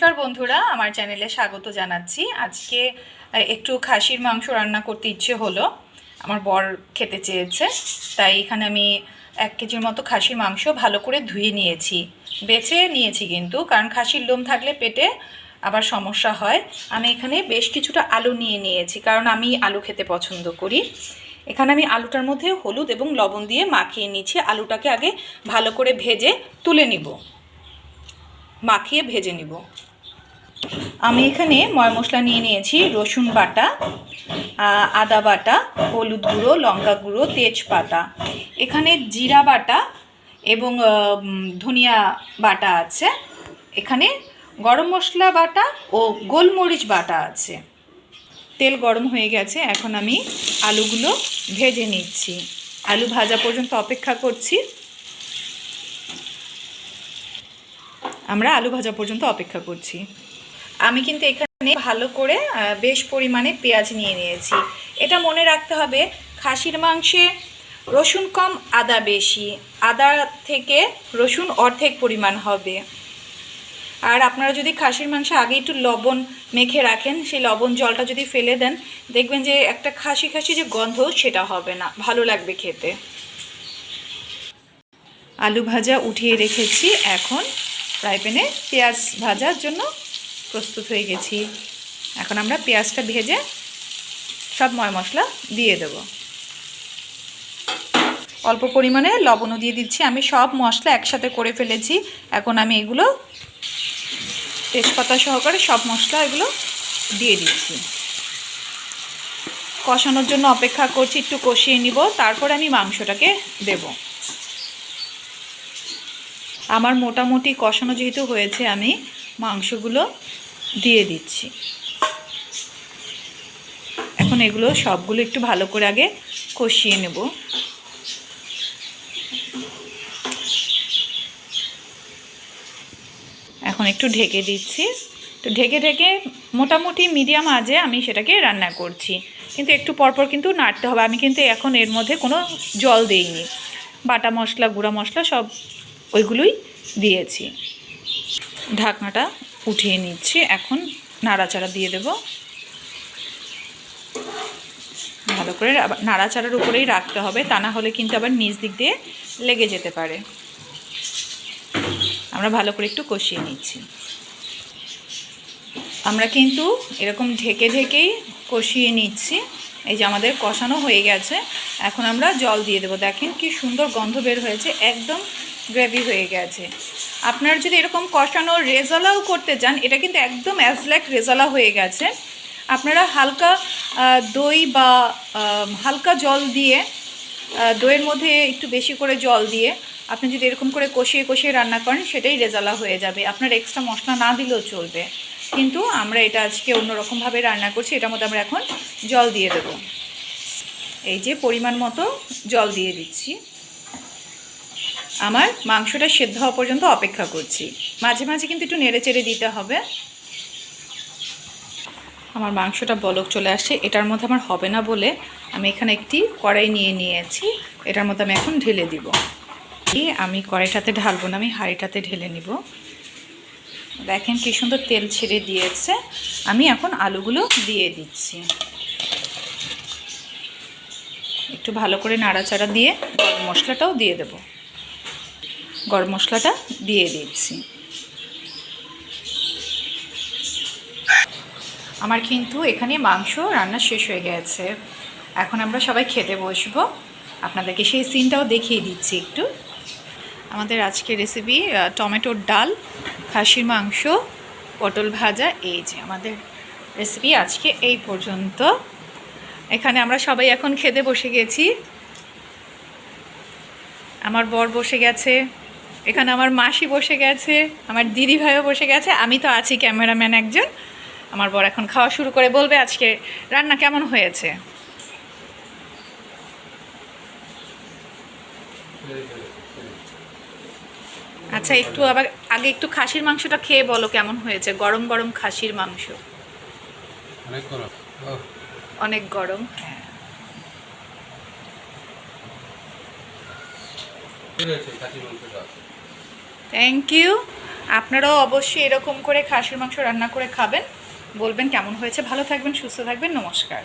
নমস্কার বন্ধুরা, আমার চ্যানেলে স্বাগত জানাচ্ছি। আজকে একটু খাসির মাংস রান্না করতে ইচ্ছে হলো। আমার বর খেতে চেয়েছে, তাই এখানে আমি এক কেজির মতো খাসির মাংস ভালো করে ধুয়ে নিয়েছি। বেছে নিয়েছি কিন্তু, কারণ খাসির লোম থাকলে পেটে আবার সমস্যা হয়। আমি এখানে বেশ কিছুটা আলু নিয়ে নিয়েছি, কারণ আমি আলু খেতে পছন্দ করি। এখানে আমি আলুটার মধ্যে হলুদ এবং লবণ দিয়ে মাখিয়ে নিচ্ছি। আলুটাকে আগে ভালো করে ভেজে তুলে নিব। মাখিয়ে ভেজে নিব। আমি এখানে ময় মশলা নিয়ে নিয়েছি রসুন বাটা আদা বাটা, হলুদ গুঁড়ো, লঙ্কা গুঁড়ো, তেজপাতা। এখানে জিরা বাটা এবং ধনিয়া বাটা আছে। এখানে গরম মশলা বাটা ও গোলমরিচ বাটা আছে। তেল গরম হয়ে গেছে, এখন আমি আলুগুলো ভেজে নিচ্ছি। আলু ভাজা পর্যন্ত অপেক্ষা করছি। আমরা আলু ভাজা পর্যন্ত অপেক্ষা করছি। আমি কিন্তু এখানে ভালো করে বেশ পরিমাণে পেঁয়াজ নিয়ে নিয়েছি। এটা মনে রাখতে হবে, খাসির মাংসে রসুন কম, আদা বেশি। আদা থেকে রসুন অর্ধেক পরিমাণ হবে। আর আপনারা যদি খাসির মাংসে আগে একটু লবণ মেখে রাখেন, সেই লবণ জলটা যদি ফেলে দেন, দেখবেন যে একটা খাসি খাসি যে গন্ধ, সেটা হবে না। ভালো লাগবে খেতে। আলু ভাজা উঠিয়ে রেখেছি, এখন ফ্রাই প্যানে পেঁয়াজ ভাজার জন্য প্রস্তুত হয়ে গেছি। এখন আমরা পেঁয়াজটা ভেজে সব ময় মশলা দিয়ে দেব। অল্প পরিমাণে লবণও দিয়ে দিচ্ছি। আমি সব মশলা একসাথে করে ফেলেছি। এখন আমি এগুলো তেজপাতা সহকারে সব মশলা এগুলো দিয়ে দিচ্ছি। কষানোর জন্য অপেক্ষা করছি। একটু কষিয়ে নিব। তারপর আমি মাংসটাকে দেবো। আমার মোটামুটি কষানো যেহেতু হয়েছে, আমি মাংসগুলো দিয়ে দিচ্ছি। এখন এগুলো সবগুলো একটু ভালো করে আগে কষিয়ে নেব। এখন একটু ঢেকে দিচ্ছি। তো ঢেকে ঢেকে মোটামুটি মিডিয়াম আজে আমি সেটাকে রান্না করছি। কিন্তু একটু পরপর কিন্তু নাড়তে হবে। আমি কিন্তু এখন এর মধ্যে কোনো জল দেইনি। বাটা মশলা, গুঁড়া মশলা সব ওইগুলোই দিয়েছি। ঢাকনাটা উঠিয়ে নিচ্ছি। এখন নাড়াচাড়া দিয়ে দেব। ভালো করে আবার নাড়াচাড়ার উপরেই রাখতে হবে। তা না হলে কিন্তু আবার নিচ দিক দিয়ে লেগে যেতে পারে। আমরা ভালো করে একটু কষিয়ে নিচ্ছি। আমরা কিন্তু এরকম ঢেকে ঢেকেই কষিয়ে নিচ্ছি। এই যে আমাদের কষানো হয়ে গেছে। এখন আমরা জল দিয়ে দেবো। দেখেন কি সুন্দর গন্ধ বের হয়েছে। একদম গ্রেভি হয়ে গেছে। আপনারা যদি এরকম কষানো রেজালাও করতে চান, এটা কিন্তু একদম অ্যাজ লাইক রেজালা হয়ে গেছে। আপনারা হালকা দই বা হালকা জল দিয়ে দইয়ের মধ্যে একটু বেশি করে জল দিয়ে আপনি যদি এরকম করে কষিয়ে কষিয়ে রান্না করেন, সেটাই রেজালা হয়ে যাবে। আপনার এক্সট্রা মশলা না দিলেও চলবে। কিন্তু আমরা এটা আজকে অন্যরকমভাবে রান্না করছি, এটার মধ্যে আমরা এখন জল দিয়ে দেবো। এই যে পরিমাণ মতো জল দিয়ে দিচ্ছি। আমার মাংসটা সেদ্ধ হওয়া পর্যন্ত অপেক্ষা করছি। মাঝে মাঝে কিন্তু একটু নেড়ে চেড়ে দিতে হবে। আমার মাংসটা বলক চলে আসছে। এটার মধ্যে আমার হবে না বলে আমি এখানে একটি কড়াই নিয়ে নিয়েছি। এটার মধ্যে আমি এখন ঢেলে দিব। আমি কড়াইটাতে ঢালবো না, আমি হাঁড়িটাতে ঢেলে নিব। দেখেন কি সুন্দর তেল ছেড়ে দিয়েছে। আমি এখন আলুগুলো দিয়ে দিচ্ছি। একটু ভালো করে নাড়াচাড়া দিয়ে মশলাটাও দিয়ে দেব। গরম মশলাটা দিয়ে দিচ্ছি। আমার কিন্তু এখানে মাংস রান্না শেষ হয়ে গেছে। এখন আমরা সবাই খেতে বসবো। আপনাদেরকে সেই সিনটাও দেখিয়ে দিচ্ছি একটু। আমাদের আজকের রেসিপি টমেটোর ডাল, খাসির মাংস, পটল ভাজা, এই যে আমাদের রেসিপি আজকে এই পর্যন্ত। এখানে আমরা সবাই এখন খেতে বসে গেছি। আমার বর বসে গেছে। এখানে আমার মাসি বসে গেছে আমার দিদি ভাইও বসে গেছে আমি তো আছি ক্যামেরাম্যান একজন। আমার বর এখন খাওয়া শুরু করে বলবে আজকে রান্না কেমন হয়েছে। আচ্ছা একটু আবার আগে একটু খাসির মাংসটা খেয়ে বলো কেমন হয়েছে গরম গরম খাসির মাংস। অনেক গরম। অনেক গরম। হ্যাঁ ঠিক আছে খাসি মাংসটা থ্যাংক ইউ আপনারাও অবশ্যই এরকম করে খাসির মাংস রান্না করে খাবেন। বলবেন কেমন হয়েছে। ভালো থাকবেন, সুস্থ থাকবেন। নমস্কার।